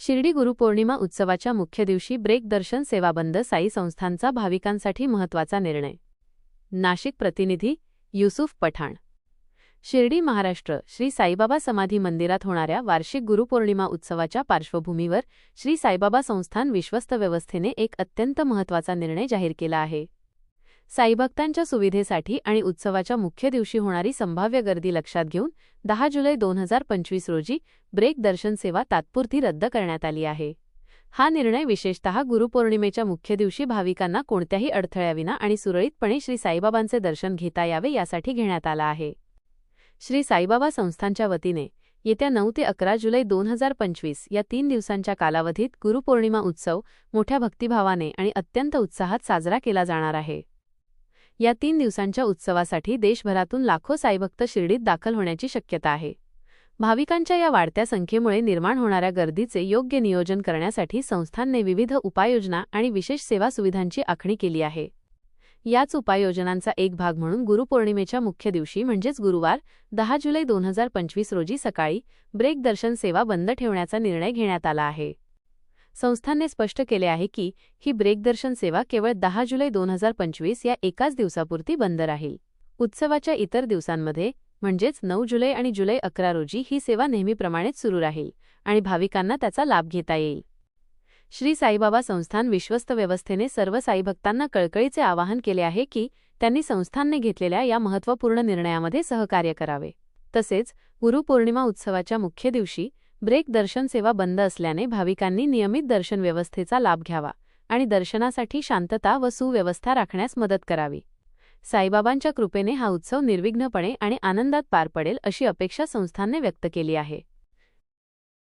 शिर्डी गुरुपौर्णिमा उत्सवाच्या मुख्य दिवशी ब्रेक दर्शन सेवा बंद साई संस्थांचा भाविकांसाठी महत्त्वाचा निर्णय. नाशिक प्रतिनिधी युसुफ पठाण. शिर्डी महाराष्ट्र श्री साईबाबा समाधी मंदिरात होणाऱ्या वार्षिक गुरुपौर्णिमा उत्सवाच्या पार्श्वभूमीवर श्री साईबाबा संस्थान विश्वस्त व्यवस्थेने एक अत्यंत महत्त्वाचा निर्णय जाहीर केला आहे. साईभक्तांच्या सुविधेसाठी आणि उत्सवाच्या मुख्य दिवशी होणारी संभाव्य गर्दी लक्षात घेऊन दहा जुलै दोन हजार पंचवीस रोजी ब्रेक दर्शन सेवा तात्पुरती रद्द करण्यात आली आहे. हा निर्णय विशेषतः गुरुपौर्णिमेच्या मुख्य दिवशी भाविकांना कोणत्याही अडथळ्याविना आणि सुरळीतपणे श्री साईबाबांचे दर्शन घेता यावे यासाठी घेण्यात आला आहे. श्री साईबाबा संस्थांच्या वतीने येत्या नऊ ते अकरा जुलै दोन हजार पंचवीस या तीन दिवसांच्या कालावधीत गुरुपौर्णिमा उत्सव मोठ्या भक्तिभावाने आणि अत्यंत उत्साहात साजरा केला जाणार आहे. या तीन दिवसांच्या उत्सवासाठी देशभरातून लाखो साईभक्त शिर्डीत दाखल होण्याची शक्यता आहे. भाविकांच्या या वाढत्या संख्येमुळे निर्माण होणाऱ्या गर्दीचे योग्य नियोजन करण्यासाठी संस्थांनी विविध उपाययोजना आणि विशेष सेवा सुविधांची आखणी केली आहे. याच उपाययोजनांचा एक भाग म्हणून गुरुपौर्णिमेच्या मुख्य दिवशी म्हणजेच गुरुवार दहा जुलै दोन हजार पंचवीस रोजी सकाळी ब्रेक दर्शन सेवा बंद ठेवण्याचा निर्णय घेण्यात आला आहे. संस्थांनी स्पष्ट केले आहे की ही ब्रेकदर्शन सेवा केवळ दहा जुलै दोन हजार पंचवीस या एकाच दिवसापुरती बंद राहील. उत्सवाच्या इतर दिवसांमध्ये म्हणजेच नऊ जुलै आणि जुलै अकरा रोजी ही सेवा नेहमीप्रमाणेच सुरू राहील आणि भाविकांना त्याचा लाभ घेता येईल. श्री साईबाबा संस्थान विश्वस्त व्यवस्थेने सर्व साईभक्तांना कळकळीचे आवाहन केले आहे की त्यांनी संस्थांनी घेतलेल्या या महत्त्वपूर्ण निर्णयामध्ये सहकार्य करावे. तसेच गुरुपौर्णिमा उत्सवाच्या मुख्य दिवशी ब्रेक दर्शन सेवा बंद असल्याने भाविकांनी नियमित दर्शन व्यवस्थेचा लाभ घ्यावा आणि दर्शनासाठी शांतता व सुव्यवस्था राखण्यास मदत करावी. साईबाबांच्या कृपेने हा उत्सव निर्विघ्नपणे आणि आनंदात पार पडेल अशी अपेक्षा संस्थांनी व्यक्त केली आहे.